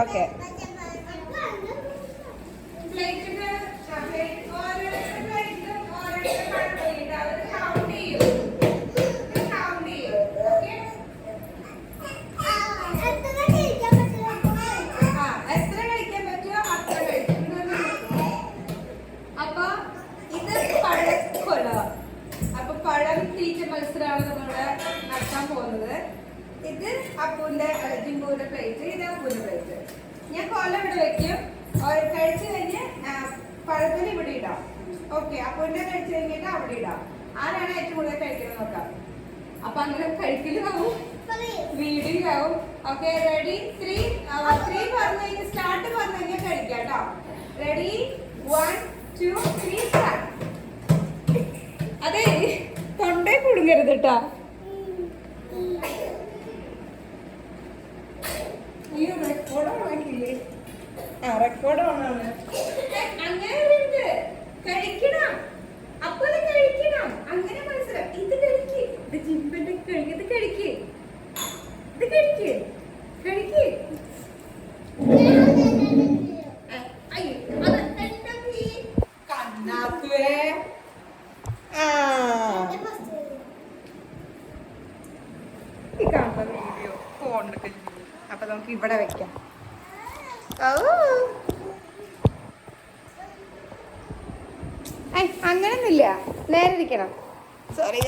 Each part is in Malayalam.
ഓക്കെ. പ്ലേറ്റിന് പ്ലേറ്റ് ഓരോരുത്തരുടെ പ്ലേറ്റിലും ഓരോരുത്തരുടെ ഇത് അപ്പൂന്റെ അല്ല, ജിമ്പുവിന്റെ പ്ലേറ്റ് ഇത് അപ്പൂന്റെ പ്ലേറ്റ് ഞാൻ കൊല ഇവിടെ വെക്കും. കഴിച്ചു കഴിഞ്ഞ് പഴത്തിന് ഇവിടെ ഇടാം. ഓക്കെ അപ്പൂന്റെ കഴിച്ചു കഴിഞ്ഞിട്ട് അവിടെ ഇടാം. ആരാണ് ഏറ്റവും കൂടുതൽ കഴിക്കുന്നത് നോക്കാം. അപ്പൊ അങ്ങനെ കഴിക്കലാവും. വീഡിയോ ആവും. ഓക്കെ റെഡി ത്രീ ത്രീ പറഞ്ഞു കഴിഞ്ഞാൽ സ്റ്റാർട്ട് പറഞ്ഞു കഴിഞ്ഞാൽ കഴിക്കാം കേട്ടോ. Ready one two three start അതെ തൊണ്ടേ കുടുങ്ങരുത് കേട്ടോ അയ്യോ റെക്കോർഡ് ഓണാക്കില്ലേ ആ റെക്കോർഡ് അങ്ങനെ. കഴിക്കണം. അപ്പൊ കഴിക്കണം. അങ്ങനെ ഇത് കഴിക്ക്. ഇത് ജിമ്പന്റെ കഴിക്ക്. ഇത് കഴിക്ക്. ഇത് കഴിക്ക്. കഴിക്ക്. അ- അയ്യോ. അത് എന്താ നീ? കണ്ണാത്തുവേ ആ. വീഡിയോ അപ്പൊ നമുക്ക് ഇവിടെ വെക്കാം. അങ്ങനൊന്നുമില്ല. നേരെ ഇരിക്കണം. സോറി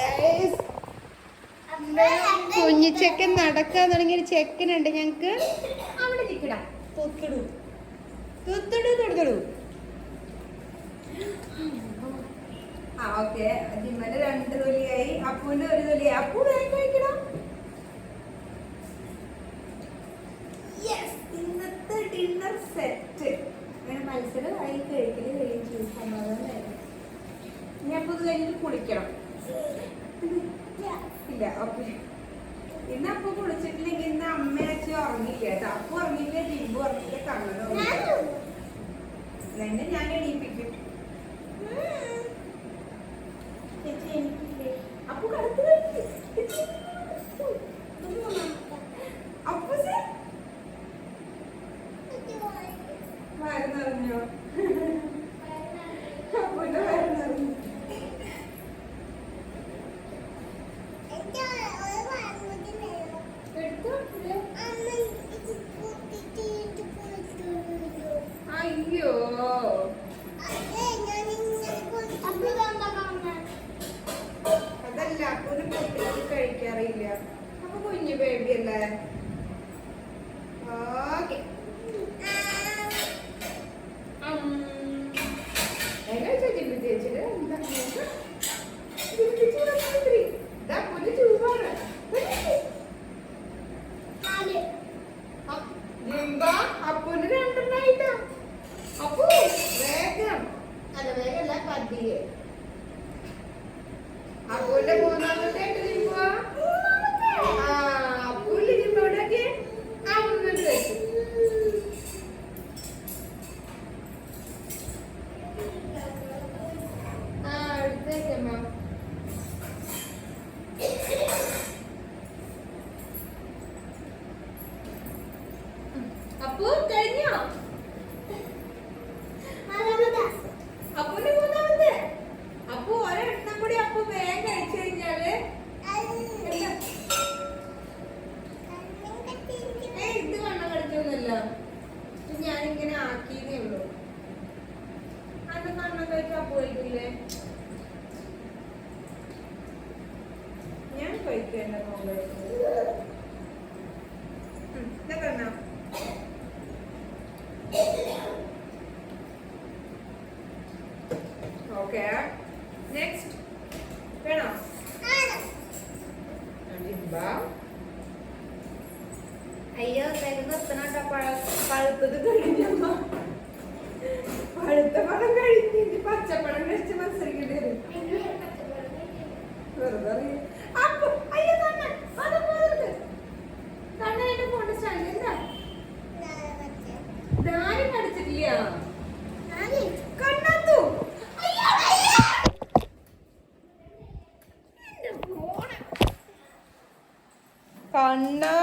കുഞ്ഞു ചെക്കൻ നടക്കാൻ തുടങ്ങിയ ഒരു ചെക്കനുണ്ട് ഞങ്ങക്ക്. അവിടെ നിൽക്കണം തുത്തിടു. തുത്തിടു തുടുത്തിടു ആ ഓക്കെ. ജിമ്മന്റെ രണ്ട് തൊലിയായി. അപ്പൂന്റെ ഒരു തൊലിയായി. അപ്പൂ വേഗം കഴിക്കണം കുളിക്കണം ഇല്ല ഓക്കെ ഇന്ന് അപ്പൊ കുളിച്ചിട്ടില്ലെങ്കിൽ ഇന്ന് അമ്മ അച്ഛൻ ഉറങ്ങില്ല കേട്ടോ അപ്പൊ ഉറങ്ങില്ല ജിമ്പ് ഉറങ്ങില്ല കണ്ണത് എന്നെ ഞാൻ എണീപ്പിക്കും? അപ്പു കഴിക്കാറില്ല അപ്പൊ കുഞ്ഞു ബേബി പോയിട്ടില്ലേ ഞാൻ കഴിക്കും എന്റെ മോൻ കഴിക്കുന്നത് ഉം, ഇതാ കണ്ണാ. ഓക്കെ നെക്സ്റ്റ് വേണോ? അയ്യോ തരുന്ന പഴുത്തത് കഴിഞ്ഞമ്മ கண்ணா